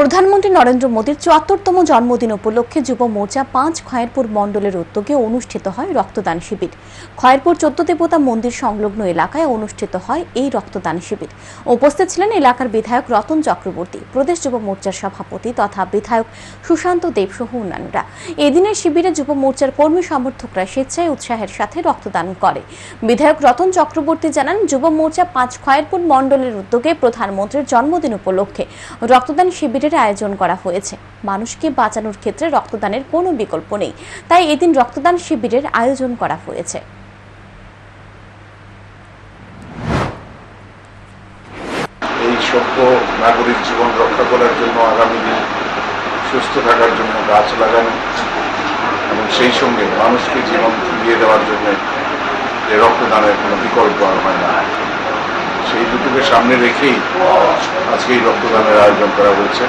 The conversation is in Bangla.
প্রধানমন্ত্রী নরেন্দ্র মোদীর চুয়াত্তরতম জন্মদিন উপলক্ষে যুব মোর্চা পাঁচ খয়েরপুর মণ্ডলের উদ্যোগে অনুষ্ঠিত হয় রক্তদান শিবির। খয়েরপুর চোদ্দ দেবতা মন্দির সংলগ্ন এলাকায় অনুষ্ঠিত হয় এই রক্তদান শিবির। উপস্থিত ছিলেন এলাকার বিধায়ক রতন চক্রবর্তী, প্রদেশ যুব মোর্চার সভাপতি তথা বিধায়ক সুশান্ত দেব সহ অন্যান্যরা। এদিনের শিবিরে যুব মোর্চার কর্মী সমর্থকরা স্বেচ্ছায় উৎসাহের সাথে রক্তদান করে। বিধায়ক রতন চক্রবর্তী জানান, যুব মোর্চা পাঁচ খয়েরপুর মণ্ডলের উদ্যোগে প্রধানমন্ত্রীর জন্মদিন উপলক্ষে রক্তদান শিবিরের আয়োজন করা হয়েছে। মানুষকে বাঁচানোর ক্ষেত্রে রক্তদানের কোনো বিকল্প নেই। তাই এদিন রক্তদান শিবিরের আয়োজন করা হয়েছে। এই সভ্য নাগরিক জীবন রক্ষা করার জন্য আগামী দিন সুস্থ থাকার জন্য গাছ লাগানো এবং সেই সঙ্গে মানুষকে জীবন ফিরিয়ে দেওয়ার জন্য রক্তদানের কোনো বিকল্প আর হয় না। সেই দুটোকে সামনে রেখেই আজকে এই রক্তদানের আয়োজন করা হয়েছে।